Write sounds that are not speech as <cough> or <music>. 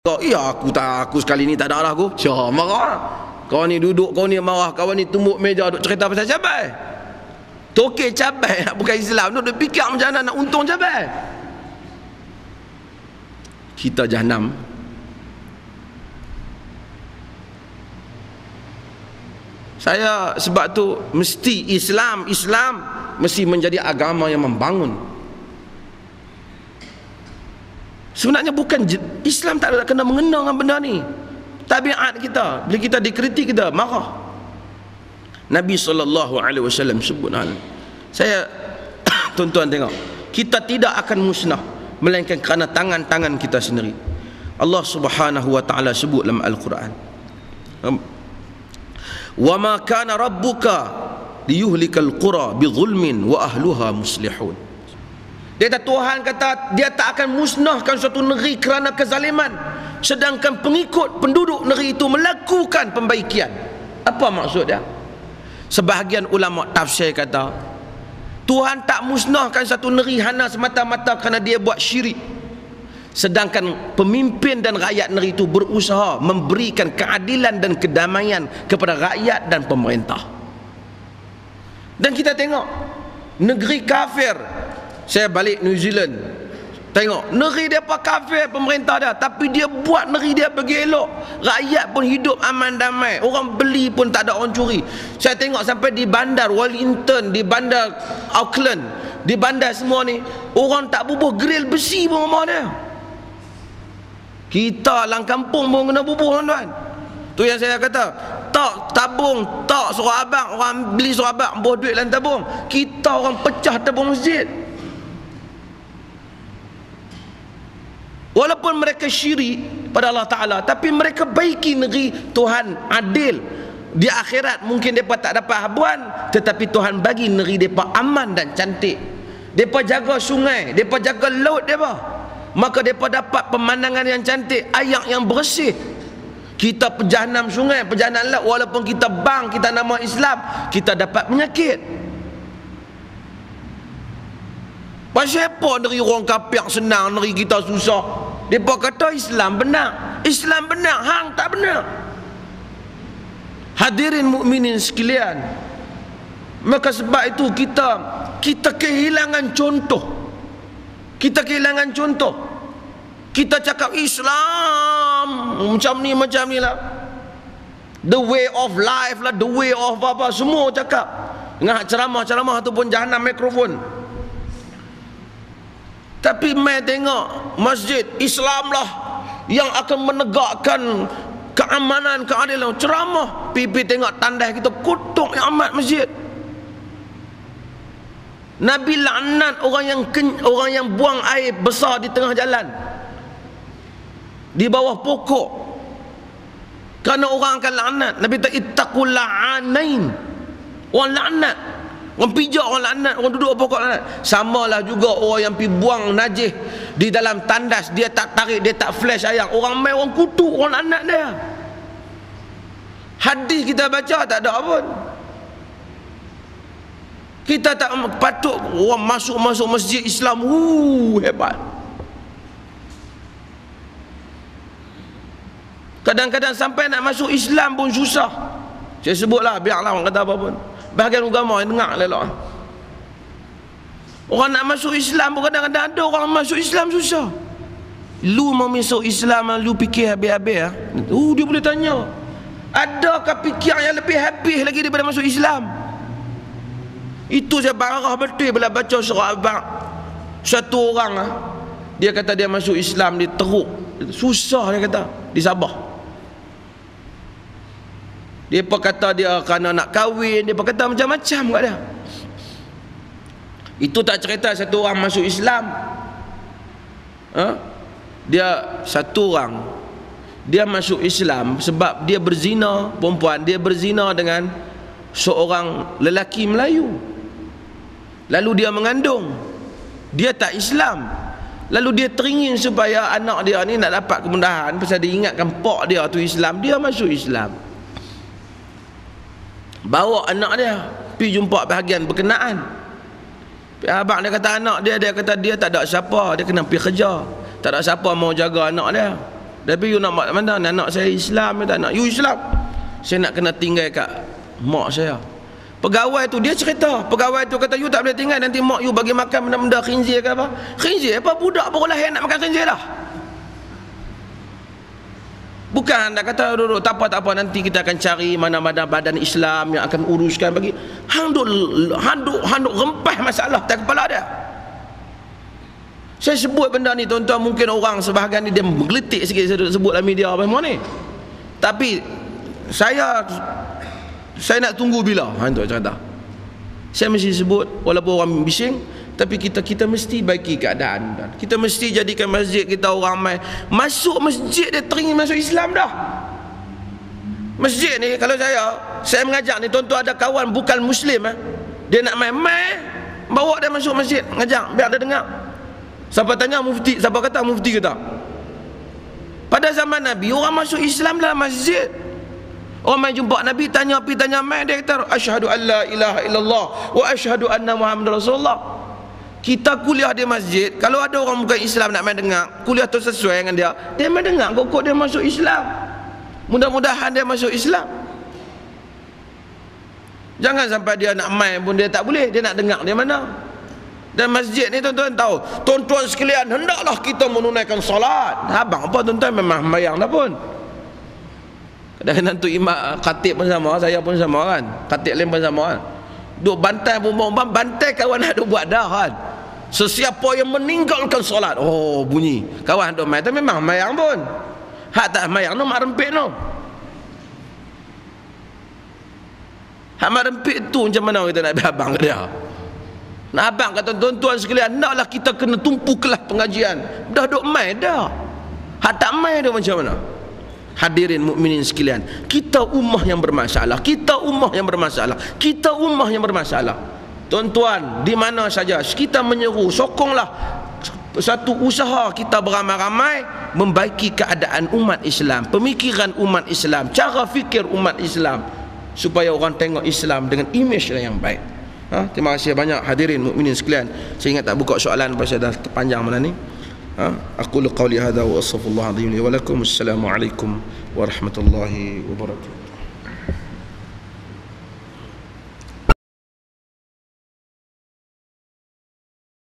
kau iya aku tak aku sekali ni tak ada lah aku. Syah marah. Kau ni duduk kau ni marah. Kawan ni tumbuk meja duk cerita pasal cabai. Tokek cabai nak <laughs> bukan Islam. Dia fikir macam mana nak untung cabai. Kita jahanam saya sebab tu mesti Islam Islam mesti menjadi agama yang membangun sebenarnya bukan Islam tak ada kena mengenal dengan benda ni. Tabiat kita bila kita dikritik kita marah. Nabi SAW sebut hal. Saya <coughs> tuan-tuan tengok kita tidak akan musnah melainkan kerana tangan-tangan kita sendiri. Allah Subhanahu wa taala sebut dalam Al-Quran. Wa ma kana rabbuka liyuhlikal qura bizulmin wa ahluha muslihun dia kata Tuhan kata dia tak akan musnahkan suatu negeri kerana kezaliman. Sedangkan pengikut penduduk negeri itu melakukan pembaikian. Apa maksud dia? Sebahagian ulama tafsir kata Tuhan tak musnahkan satu negeri hanya semata-mata kerana dia buat syirik. Sedangkan pemimpin dan rakyat negeri itu berusaha memberikan keadilan dan kedamaian kepada rakyat dan pemerintah. Dan kita tengok negeri kafir saya balik New Zealand. Tengok, negeri dia apa kafir pemerintah dia. Tapi dia buat negeri dia pergi elok Rakyat pun hidup aman damai Orang beli pun tak ada orang curi. Saya tengok sampai di bandar Wellington Di bandar Auckland Di bandar semua ni Orang tak bubuh. Grill besi pun rumah dia. Kita lang kampung pun kena bubuh tuan-tuan. Tu yang saya kata, tak tabung, tak suruh abang, orang beli suruh abang, buah duit dalam tabung. Kita orang pecah tabung masjid. Walaupun mereka syirik pada Allah Ta'ala Tapi mereka baiki negeri Tuhan adil. Di akhirat mungkin mereka tak dapat habuan Tetapi Tuhan bagi negeri mereka aman dan cantik. Mereka jaga sungai Mereka jaga laut mereka. Maka mereka dapat pemandangan yang cantik air yang bersih. Kita pejahanam sungai pejahanam laut walaupun kita bang kita nama Islam kita dapat penyakit pasal apa dari orang kafir senang dari kita susah? Mereka kata Islam benar. Islam benar hang tak benar. Hadirin mukminin sekalian maka sebab itu kita kita kehilangan contoh. Kita kehilangan contoh. Kita cakap Islam macam ni macam ni lah. The way of life lah the way of apa semua cakap. Dengan ceramah-ceramah tu pun jahanam mikrofon tapi mai tengok masjid Islam lah yang akan menegakkan keamanan keadilan ceramah pipi tengok tanda kita kutuk yang amat masjid Nabi laknat orang yang orang yang buang air besar di tengah jalan. Di bawah pokok. Kerana orang akan laknat. Nabi kata ittaqul la'anain. Orang laknat. Orang pijak orang laknat, orang duduk pokok laknat. Samalah juga orang yang pi buang najis di dalam tandas, dia tak tarik, dia tak flash ayam. Orang mai orang kutuk, orang laknat dia. Hadis kita baca tak ada apa. Kita tak patut orang masuk-masuk masjid Islam. Uh, hebat. Kadang-kadang sampai nak masuk Islam pun susah. Saya sebutlah biarlah orang kata apa pun. Bahagian agama yang dengar lelak. Orang nak masuk Islam pun kadang-kadang ada orang masuk Islam susah. Lu mau masuk Islam lu fikir habis-habis ah. Uh, dia boleh tanya. Adakah fikir yang lebih habis lagi daripada masuk Islam? Itu saya marah betul bila baca surah Abang. Satu orang ah, dia kata dia masuk Islam dia teruk. Susah dia kata di Sabah. Dia kata dia kerana nak kahwin, dia kata macam-macam kat dia. Itu tak cerita satu orang masuk Islam. Ha? Dia satu orang. Dia masuk Islam sebab dia berzina perempuan. Dia berzina dengan seorang lelaki Melayu. Lalu dia mengandung. Dia tak Islam. Lalu dia teringin supaya anak dia ni nak dapat kemudahan. Pasal dia ingatkan pak dia tu Islam. Dia masuk Islam bawa anak dia pergi jumpa bahagian berkenaan abang dia kata anak dia dia kata dia tak ada siapa dia kena pergi kerja tak ada siapa mau jaga anak dia Tapi you nak mana anak saya Islam tak nak. You Islam. Saya nak kena tinggal kat mak saya. Pegawai tu dia cerita. Pegawai tu kata you tak boleh tinggal nanti mak you bagi makan benda-benda khinzir ke apa. Khinzir apa budak baru lahir nak makan khinzir dah. Bukan anda kata duduk tak apa tak apa nanti kita akan cari mana-mana badan Islam yang akan uruskan bagi handuk handuk handuk rempah masalah tak kepala dia. Saya sebut benda ni tuan-tuan mungkin orang sebahagian ni dia menggelitik sikit saya sebut dalam media apa semua ni. Tapi saya saya nak tunggu bila ha itu cerita. Saya mesti sebut walaupun orang bising tapi kita kita mesti baiki keadaan kita mesti jadikan masjid kita orang mai masuk masjid dia teringin masuk Islam dah. Masjid ni kalau saya saya mengajak ni tuan-tuan ada kawan bukan muslim eh. Dia nak main-main bawa dia masuk masjid ngajak biar dia dengar Siapa tanya mufti, siapa kata mufti kata? Pada zaman Nabi, orang masuk Islam dalam masjid. Orang main jumpa Nabi, tanya tanya main, dia kata, Ashadu an la ilaha illallah, wa ashadu anna Muhammad Rasulullah. Kita kuliah di masjid, kalau ada orang bukan Islam nak main dengar, kuliah tu sesuai dengan dia, dia main dengar, kok dia masuk Islam. Mudah-mudahan dia masuk Islam. Jangan sampai dia nak main pun dia tak boleh, dia nak dengar dia mana. Dan masjid ni tuan-tuan tahu Tuan-tuan sekalian hendaklah kita menunaikan solat Abang apa tuan-tuan memang mayang dah pun Kadang-kadang tu imam khatib pun sama Saya pun sama kan Khatib lain pun sama kan Duk bantai pun Bantai kawan ada buat dah kan Sesiapa yang meninggalkan solat? Oh bunyi. Kawan ada main. Tapi memang mayang pun. Hak tak mayang tu mak rempit tu Hak mak rempit tu macam mana kita nak abang dia? Nak abang kata tuan-tuan sekalian Naklah kita kena tumpu kelas pengajian. Dah duk main dah. Hak tak main dia macam mana Hadirin mukminin sekalian Kita ummah yang bermasalah Kita ummah yang bermasalah Kita ummah yang bermasalah Tuan-tuan di mana saja Kita menyeru sokonglah Satu usaha kita beramai-ramai Membaiki keadaan umat Islam Pemikiran umat Islam Cara fikir umat Islam Supaya orang tengok Islam dengan image yang baik Ha? Terima kasih banyak hadirin mukminin sekalian. Saya ingat tak buka soalan pasal dah terpanjang mana ni. أقول قولي هذا وأصف الله العظيم لي ولكم. السلام عليكم ورحمة الله وبركاته.